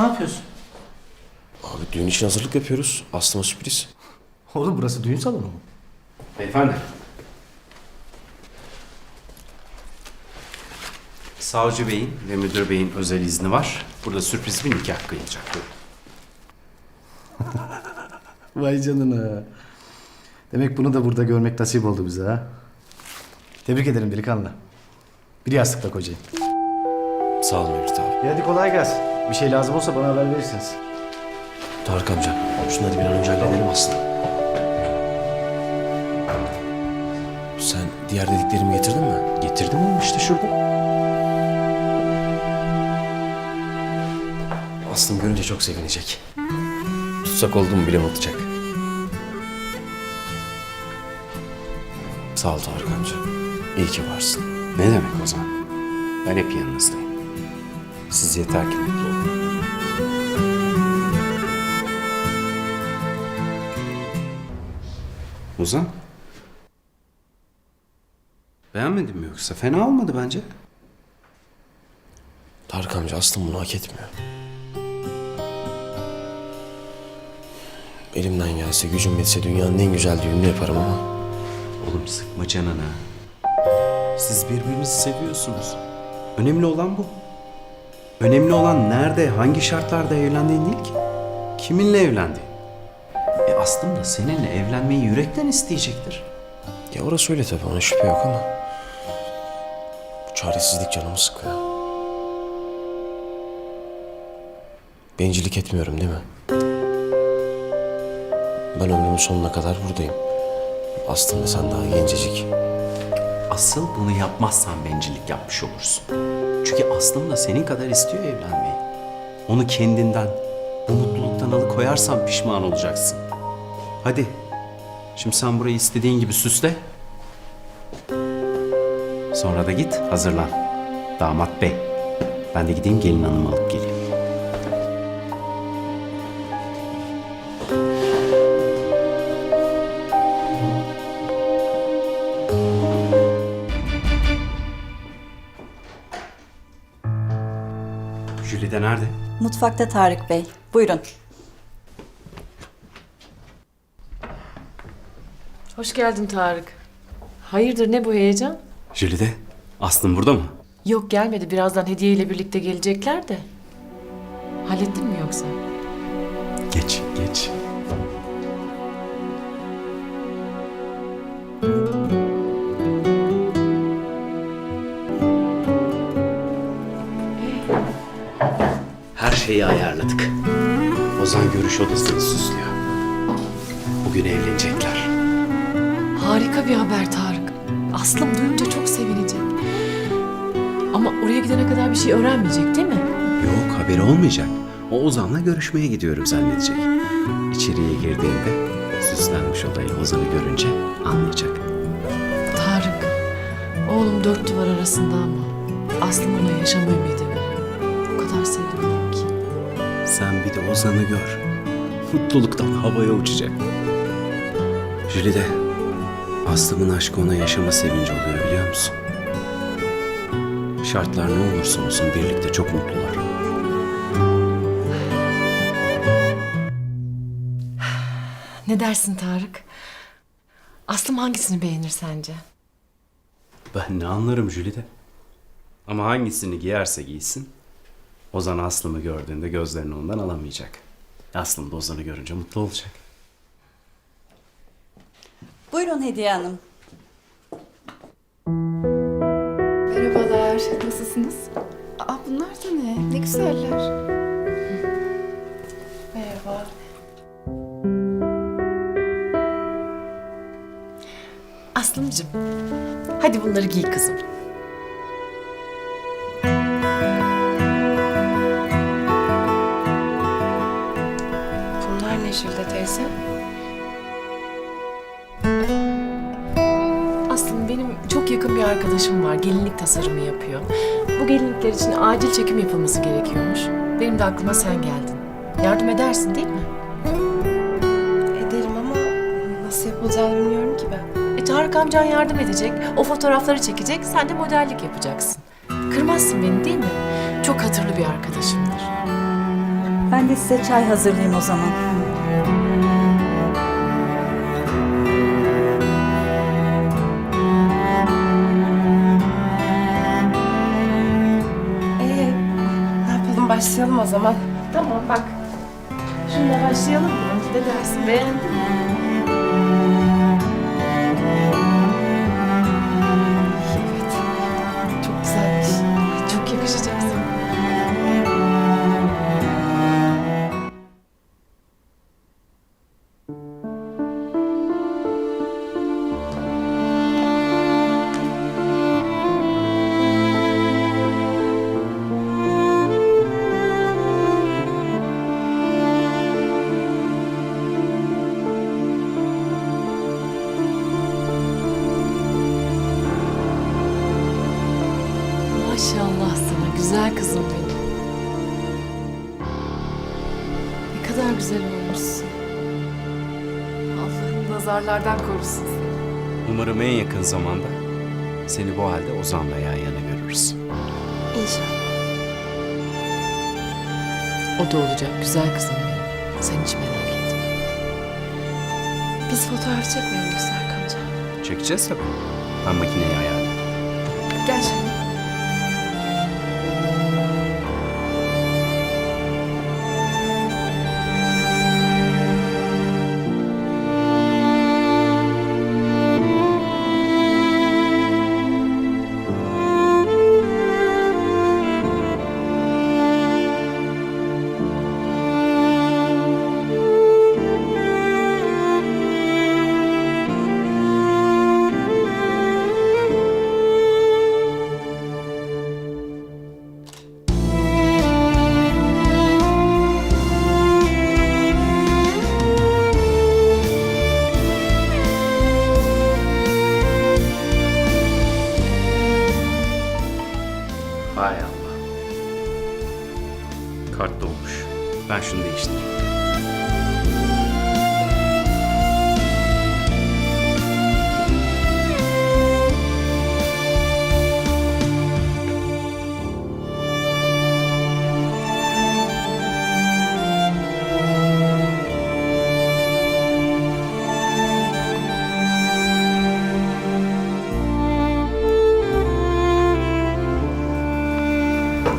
Ne yapıyorsun? Abi düğün için hazırlık yapıyoruz. Aslıma sürpriz. Oğlum burası düğün salonu mu? Beyefendi. Savcı Bey'in ve Müdür Bey'in özel izni var. Burada sürpriz bir nikah kıyılacak. Vay canına. Demek bunu da burada görmek nasip oldu bize ha. Tebrik ederim delikanlı. Bir yastıkla kocayın. Sağ ol Mevlüt abi. Hadi kolay gelsin. Bir şey lazım olsa bana haber verirsiniz. Tarık amca. Şunları bir an önce halledelim Aslı. Sen diğer dediklerimi getirdin mi? Getirdim oğlum işte şurada. Aslım görünce çok sevinecek. Tutsak olduğumu bile unutacak. Sağ ol Tarık amca. İyi ki varsın. Ne demek o zaman? Ben hep yanınızdayım. Siz yeter ki mutlu olun. Ozan. Beğenmedin mi yoksa? Fena olmadı bence. Tarık amca Aslım bunu hak etmiyor. Elimden gelse gücüm yetse dünyanın en güzel düğününü yaparım ama Oğlum sıkma canını. Siz birbirinizi seviyorsunuz. Önemli olan bu. Önemli olan nerede, hangi şartlarda evlendiğin değil ki. Kiminle evlendiğin. E aslında seninle evlenmeyi yürekten isteyecektir. Ya orası öyle tabii ona şüphe yok ama bu çaresizlik canımı sıkıyor. Bencillik etmiyorum değil mi? Ben ömrümün sonuna kadar buradayım. Aslında sen daha gencecik. Asıl bunu yapmazsan bencillik yapmış olursun. Çünkü aslında senin kadar istiyor evlenmeyi. Onu kendinden, bu mutluluktan alıkoyarsan pişman olacaksın. Hadi. Şimdi sen burayı istediğin gibi süsle. Sonra da git hazırlan. Damat bey. Ben de gideyim gelin hanımı alıp geleyim. Mutfakta Tarık Bey. Buyurun. Hoş geldin Tarık. Hayırdır ne bu heyecan? Jülide, Aslım burada mı? Yok gelmedi. Birazdan hediyeyle birlikte gelecekler de. Hallettin mi yoksa? Geç, geç. Şeyi ayarladık. Ozan görüş odasını süslüyor. Bugün evlenecekler. Harika bir haber Tarık. Aslım duyunca çok sevinecek. Ama oraya gidene kadar bir şey öğrenmeyecek değil mi? Yok haberi olmayacak. O Ozan'la görüşmeye gidiyorum zannedecek. İçeriye girdiğinde süslenmiş odayla Ozan'ı görünce anlayacak. Tarık, oğlum dört duvar arasında ama Aslım ona yaşam ümidi Sen bir de Ozan'ı gör. Mutluluktan havaya uçacak. Jülide, Aslım'ın aşkı ona yaşama sevinci oluyor biliyor musun? Şartlar ne olursa olsun birlikte çok mutlular. Ne dersin Tarık? Aslım hangisini beğenir sence? Ben ne anlarım Jülide? Ama hangisini giyerse giysin, Ozan Aslım'ı gördüğünde gözlerini ondan alamayacak. Aslım da Ozan'ı görünce mutlu olacak. Buyurun Hediye Hanım. Merhabalar, nasılsınız? Aa bunlar da ne? Ne güzeller. Merhaba. Aslımcığım, hadi bunları giy kızım. Arkadaşım var. Gelinlik tasarımı yapıyor. Bu gelinlikler için acil çekim yapılması gerekiyormuş. Benim de aklıma sen geldin. Yardım edersin değil mi? Ederim ama nasıl yapılacağını bilmiyorum ki ben. E Tarık amcan yardım edecek. O fotoğrafları çekecek. Sen de modellik yapacaksın. Kırmazsın beni değil mi? Çok hatırlı bir arkadaşımdır. Ben de size çay hazırlayayım o zaman. Başlayalım o zaman. Tamam bak. Şununla başlayalım mı? Ne dersin? Beğendin mi? Nazarlardan korusun. Umarım en yakın zamanda seni bu halde Ozan'la yan yana görürüz. İnşallah. O da olacak güzel kızım benim. Sen hiç merak etme. Biz fotoğraf çekmiyor muyuz Serkan amca? Çekeceğiz tabii. Ben makineyi ayarladım. Gel şimdi.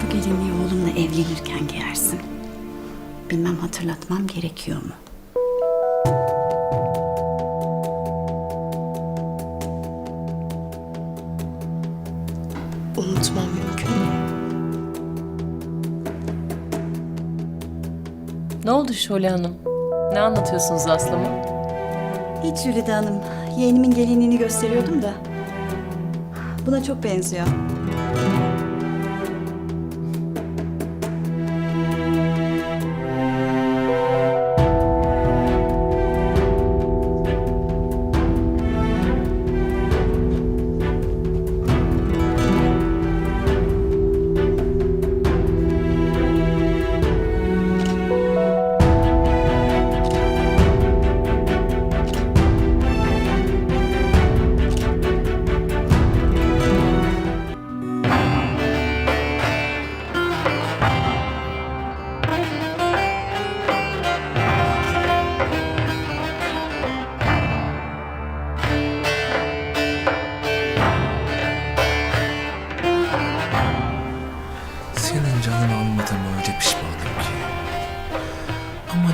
Bu gelinliği oğlumla evlenirken giyersin. Bilmem hatırlatmam gerekiyor mu? Unutmam mümkün mü? Ne oldu Şule Hanım? Ne anlatıyorsunuz Aslı'ma? Hiç Jülide Hanım. Yeğenimin gelinliğini gösteriyordum da. Buna çok benziyor.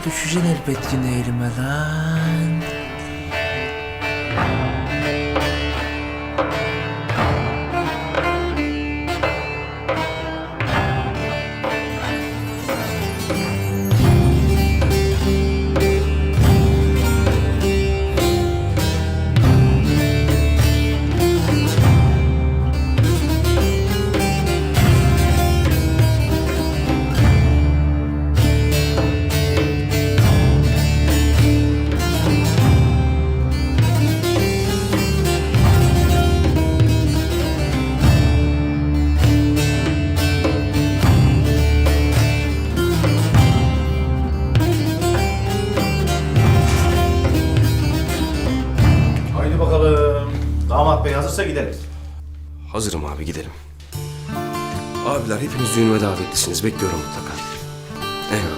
Düşeceksin elbet yine elime lan. Hazırım abi gidelim. Abiler hepiniz düğünüme davetlisiniz. Bekliyorum mutlaka. Eyvallah.